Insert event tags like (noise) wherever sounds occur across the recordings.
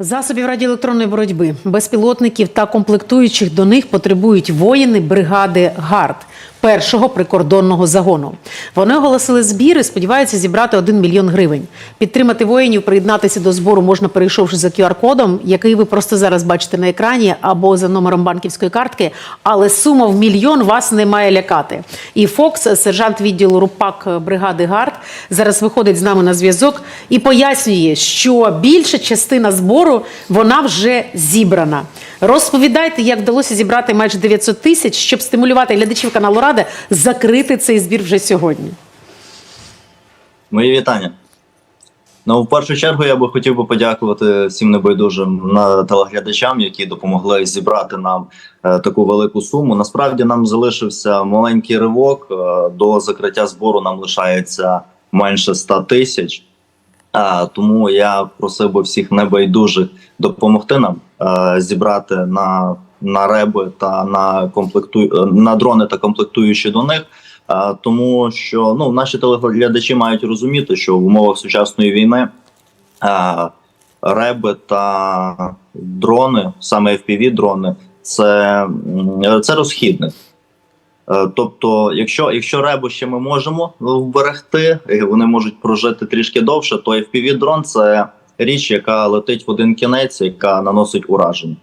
Засобів радіоелектронної боротьби, безпілотників та комплектуючих до них потребують воїни бригади ГАРД першого прикордонного загону. Вони оголосили збір і сподіваються зібрати 1 мільйон гривень. Підтримати воїнів, приєднатися до збору можна, перейшовши за QR-кодом, який ви просто зараз бачите на екрані, або за номером банківської картки. Але сума в мільйон вас не має лякати. І Фокс, сержант відділу РУПАК бригади ГАРД, зараз виходить з нами на зв'язок і пояснює, що більша частина збору вона вже зібрана. Розповідайте, як вдалося зібрати майже 900 тисяч, щоб стимулювати глядачів каналу Рада закрити цей збір вже сьогодні. Мої вітання. Ну, в першу чергу я би хотів би подякувати всім небайдужим телеглядачам, які допомогли зібрати нам е, таку велику суму. Насправді нам залишився маленький ривок. Е, до закриття збору нам лишається менше 100 тисяч. Е, тому я просив би всіх небайдужих допомогти нам е, зібрати на, на реби та на комплекту на дрони та комплектуючі до них. Е, тому що ну наші телеглядачі мають розуміти, що в умовах сучасної війни е, реби та дрони, саме fpv дрони, це, це розхідник. Е, Тобто, якщо, якщо ребу ще ми можемо вберегти, вони можуть прожити трішки довше, то fpv дрон це річ, яка летить в один кінець, яка наносить ураження.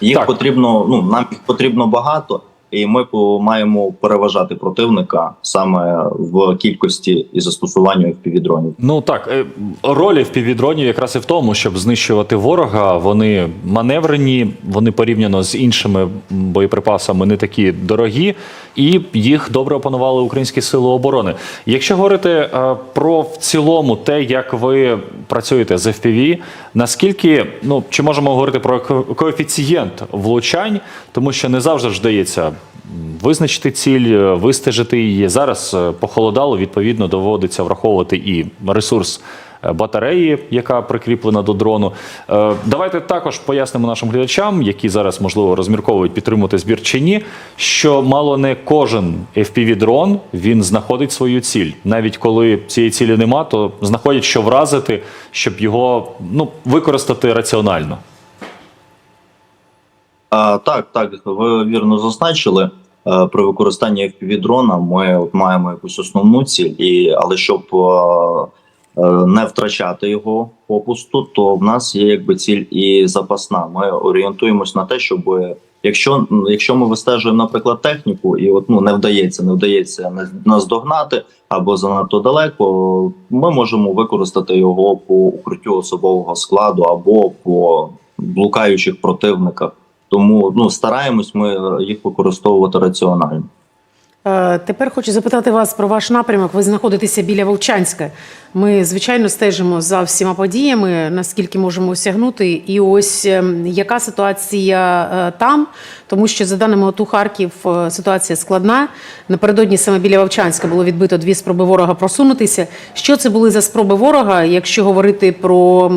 Їх Так. потрібно, ну нам їх потрібно багато, і ми маємо переважати противника саме в кількості і застосуванню fpv дронів. Ну так, е, роль впівдронів якраз і в тому, щоб знищувати ворога. Вони маневрені, вони порівняно з іншими боєприпасами не такі дорогі, і їх добре опанували українські сили оборони. Якщо говорити е, про в цілому те, як ви працюєте з FPV, наскільки ну чи можемо говорити про коефіцієнт влучань, тому що не завжди ж вдається м, визначити ціль, е, вистежити її. Зараз е, похолодало, відповідно, доводиться враховувати і ресурс е, батареї, яка прикріплена до дрону. Давайте також пояснимо нашим глядачам, які зараз можливо розмірковують підтримувати збір чи ні, що мало не кожен fpv дрон він знаходить свою ціль. Навіть коли цієї цілі нема, то знаходять, що вразити, щоб його ну використати раціонально. А, так, так, ви вірно зазначили. Е, При використанні FPV-дрона ми от маємо якусь основну ціль, і, але щоб е, е, не втрачати його попусту, то в нас є якби ціль і запасна. Ми орієнтуємось на те, щоб якщо, якщо ми вистежуємо, наприклад, техніку, і от ну не вдається, не вдається на- наздогнати або занадто далеко, ми можемо використати його по укриттю особового складу або по блукаючих противниках. Тому ну стараємось ми їх використовувати раціонально. Е, Тепер хочу запитати вас про ваш напрямок. Ви знаходитеся біля Вовчанська. Ми, звичайно, стежимо за всіма подіями, наскільки можемо осягнути. І ось ем, яка ситуація е, там, тому що, за даними ОТУ Харків, е, ситуація складна. Напередодні саме біля Вовчанська було відбито дві спроби ворога просунутися. Що це були за спроби ворога, якщо говорити про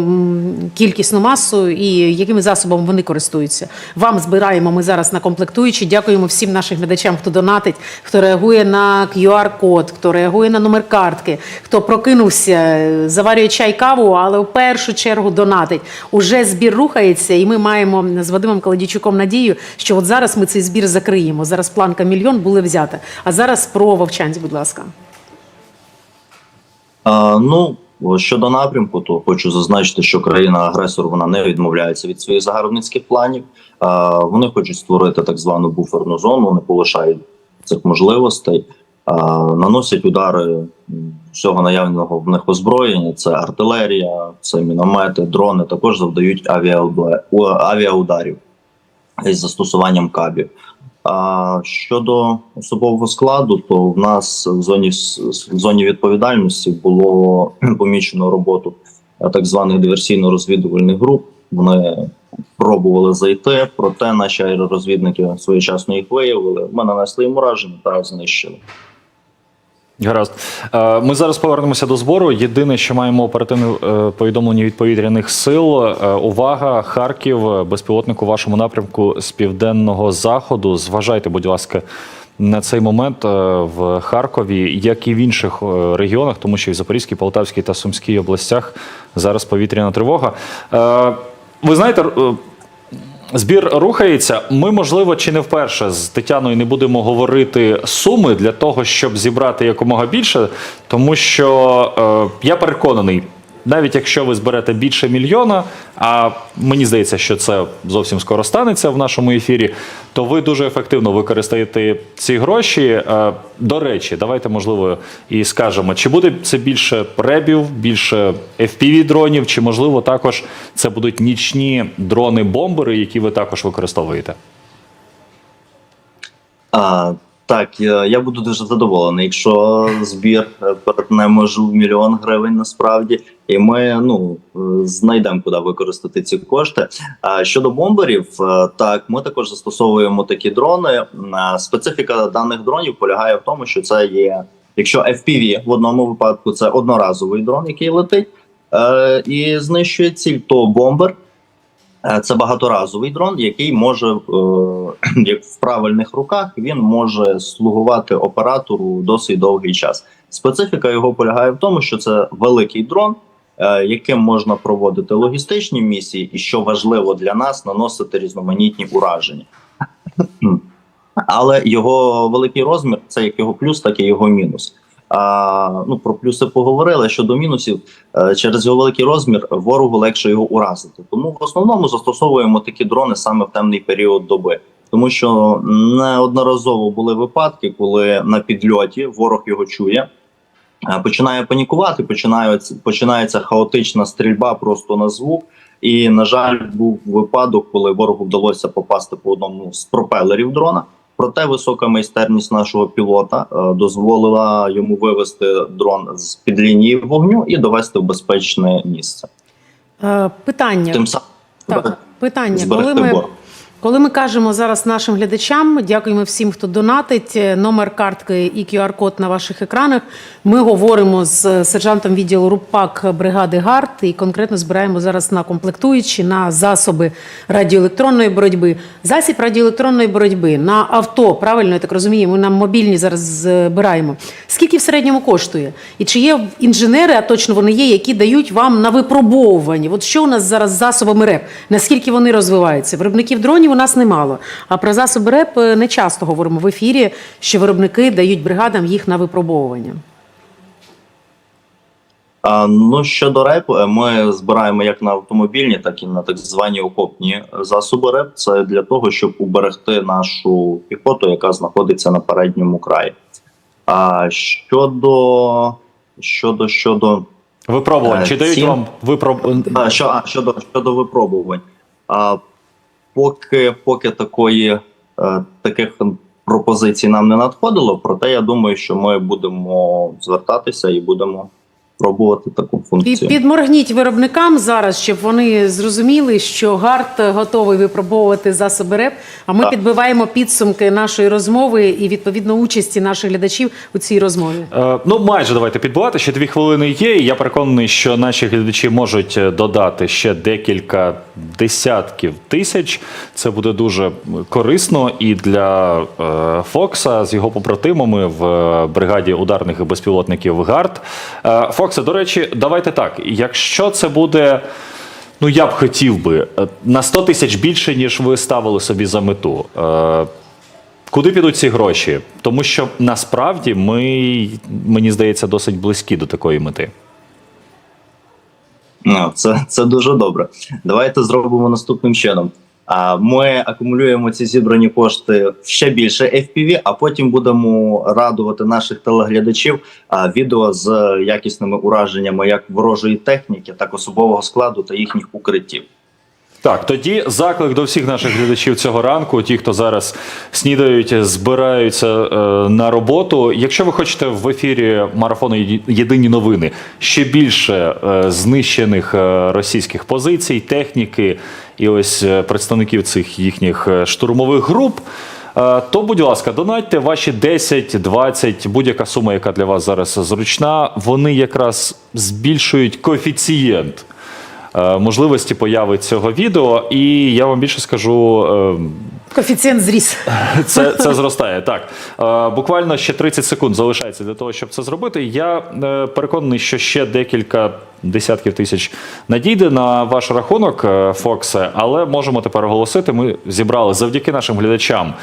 кількісну масу і якими засобами вони користуються? Вам збираємо ми зараз на комплектуючі. Дякуємо всім нашим глядачам, хто донатить, хто реагує на QR-код, хто реагує на номер картки, хто прокинувся, е, заварює чай каву, але в першу чергу донатить. Уже збір рухається, і ми маємо з Вадимом Каледічуком надію, що от зараз ми цей збір закриємо. Зараз планка мільйон була взята. А зараз про Вовчанськ, будь ласка. А, ну щодо напрямку, то хочу зазначити, що країна-агресор вона не відмовляється від своїх загарбницьких планів. Вони хочуть створити так звану буферну зону, не полишають цих можливостей, а, наносять удари всього наявного в них озброєння. Це артилерія, це міномети, дрони. Також завдають авіаударів із застосуванням кабів. А щодо особового складу, то в нас в зоні в зоні відповідальності було (clears throat) помічено роботу е, так званих диверсійно-розвідувальних груп. Вони пробували зайти, проте наші аеророзвідники своєчасно їх виявили. Ми нанесли їм ураження та знищили. Гаразд. Е, Ми зараз повернемося до збору. Єдине, що маємо оперативне е, повідомлення від повітряних сил. Е, Увага, Харків, безпілотник у вашому напрямку з південного заходу. Зважайте, будь ласка, на цей момент в Харкові, як і в інших регіонах, тому що і в Запорізькій, Полтавській та Сумській областях зараз повітряна тривога. Ви знаєте, е, Збір рухається. Ми, можливо, чи не вперше з Тетяною не будемо говорити суми для того, щоб зібрати якомога більше, тому що е, я переконаний. Навіть якщо ви зберете більше мільйона, а мені здається, що це зовсім скоро станеться в нашому ефірі, то ви дуже ефективно використаєте ці гроші. Е, До речі, давайте можливо і скажемо, чи буде це більше ребів, більше fpv дронів, чи можливо також це будуть нічні дрони-бомбери, які ви також використовуєте. А, так, я, я буду дуже задоволений, якщо збір е, перетне межу в мільйон гривень насправді, і ми ну е, знайдемо куди використати ці кошти. А щодо бомберів, е, так ми також застосовуємо такі дрони. Специфіка даних дронів полягає в тому, що це є, якщо FPV в одному випадку це одноразовий дрон, який летить е, і знищує ціль, то бомбер Е, Це багаторазовий дрон, який може, е, (clears throat) як в правильних руках, він може слугувати оператору досить довгий час. Специфіка його полягає в тому, що це великий дрон, е, яким можна проводити логістичні місії, і що важливо для нас, наносити різноманітні ураження. Але його великий розмір це як його плюс, так і його мінус. А, ну про плюси поговорили щодо мінусів. Е, Через його великий розмір ворогу легше його уразити. Тому в основному застосовуємо такі дрони саме в темний період доби, тому що неодноразово були випадки, коли на підльоті ворог його чує, е, починає панікувати, починається, починається хаотична стрільба просто на звук. І, на жаль, був випадок, коли ворогу вдалося попасти по одному з пропелерів дрона. Проте висока майстерність нашого пілота е, дозволила йому вивести дрон з під лінії вогню і довести в безпечне місце. Е, Питання. Тим самим Так, питання. Коли ми, ворога. Коли ми кажемо зараз нашим глядачам, дякуємо всім, хто донатить. е, Номер картки і QR-код на ваших екранах. Ми говоримо з сержантом відділу РУПАК бригади ГАРД і конкретно збираємо зараз на комплектуючі, на засоби радіоелектронної боротьби. Засіб радіоелектронної боротьби на авто, правильно я так розумію, ми на мобільні зараз збираємо. Скільки в середньому коштує? І чи є інженери, а точно вони є, які дають вам на випробовування? От що у нас зараз з засобами РЕП? Наскільки вони розвиваються? Виробників дронів у нас немало. А про засоби РЕП е, не часто говоримо в ефірі, що виробники дають бригадам їх на випробовування. А, ну щодо РЕП, е, ми збираємо як на автомобільні, так і на так звані окопні засоби РЕП. Це для того, щоб уберегти нашу піхоту, яка знаходиться на передньому краї. А щодо щодо щодо Випробувань. Е, Чи дають вам випроб... А, що, а, щодо, щодо випробувань. А, поки, поки такої, е, таких пропозицій нам не надходило, проте я думаю, що ми будемо звертатися і будемо пробувати таку Під, функцію. підморгніть виробникам зараз, щоб вони зрозуміли, що ГАРД готовий випробовувати засоби РЕП. А ми Так. підбиваємо підсумки нашої розмови і відповідно участі наших глядачів у цій розмові. Е, Ну, майже давайте підбивати. Ще дві хвилини є. І я переконаний, що наші глядачі можуть е, додати ще декілька десятків тисяч. Це буде дуже корисно і для е, Фокса з його побратимами в е, бригаді ударних і безпілотників ГАРД. Е, Фокса, до речі, давайте так. Якщо це буде. Ну, я б хотів би е, на 100 тисяч більше, ніж ви ставили собі за мету. Е, Куди підуть ці гроші? Тому що насправді ми, мені здається, досить близькі до такої мети. Ну, це, це дуже добре. Давайте зробимо наступним чином. Ми акумулюємо ці зібрані кошти в ще більше FPV, а потім будемо радувати наших телеглядачів відео з якісними ураженнями як ворожої техніки, так особового складу та їхніх укриттів. Так, тоді заклик до всіх наших глядачів цього ранку, ті, хто зараз снідають, збираються е, на роботу. Якщо ви хочете в ефірі марафону Єдині новини ще більше е, знищених е, російських позицій, техніки і ось е, представників цих їхніх е, штурмових груп. е, То, будь ласка, донатьте ваші 10, 20, будь-яка сума, яка для вас зараз зручна, вони якраз збільшують коефіцієнт можливості появи цього відео. І я вам більше скажу. е, Коефіцієнт зріс. (laughs) Це, це зростає. Так. Е, буквально ще 30 секунд залишається для того, щоб це зробити. Я е, переконаний, що ще декілька десятків тисяч надійде на ваш рахунок, е, Фоксе, але можемо тепер оголосити. Ми зібрали завдяки нашим глядачам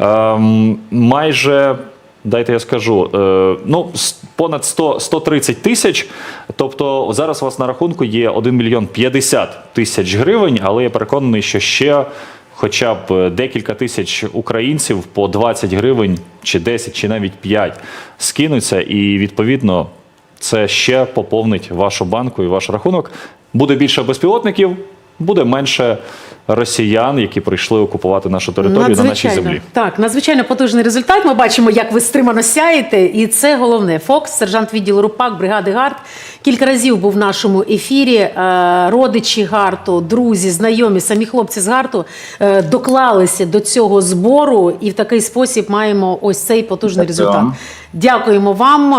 ем, майже. Дайте я скажу, е, ну понад 100, 130 тисяч. Тобто зараз у вас на рахунку є 1 мільйон 50 тисяч гривень, але я переконаний, що ще хоча б е, декілька тисяч українців по 20 гривень, чи 10, чи навіть 5 скинуться, і відповідно це ще поповнить вашу банку і ваш рахунок. Буде більше безпілотників, буде менше росіян, які прийшли окупувати нашу територію на нашій землі. Так, надзвичайно потужний результат. Ми бачимо, як ви стримано сяєте, і це головне. Фокс, сержант відділу РУПАК, бригади ГАРД. Кілька разів був в нашому ефірі. Е, Родичі ГАРТу, друзі, знайомі, самі хлопці з ГАРТу е, доклалися до цього збору, і в такий спосіб маємо ось цей потужний результат. Дякуємо вам.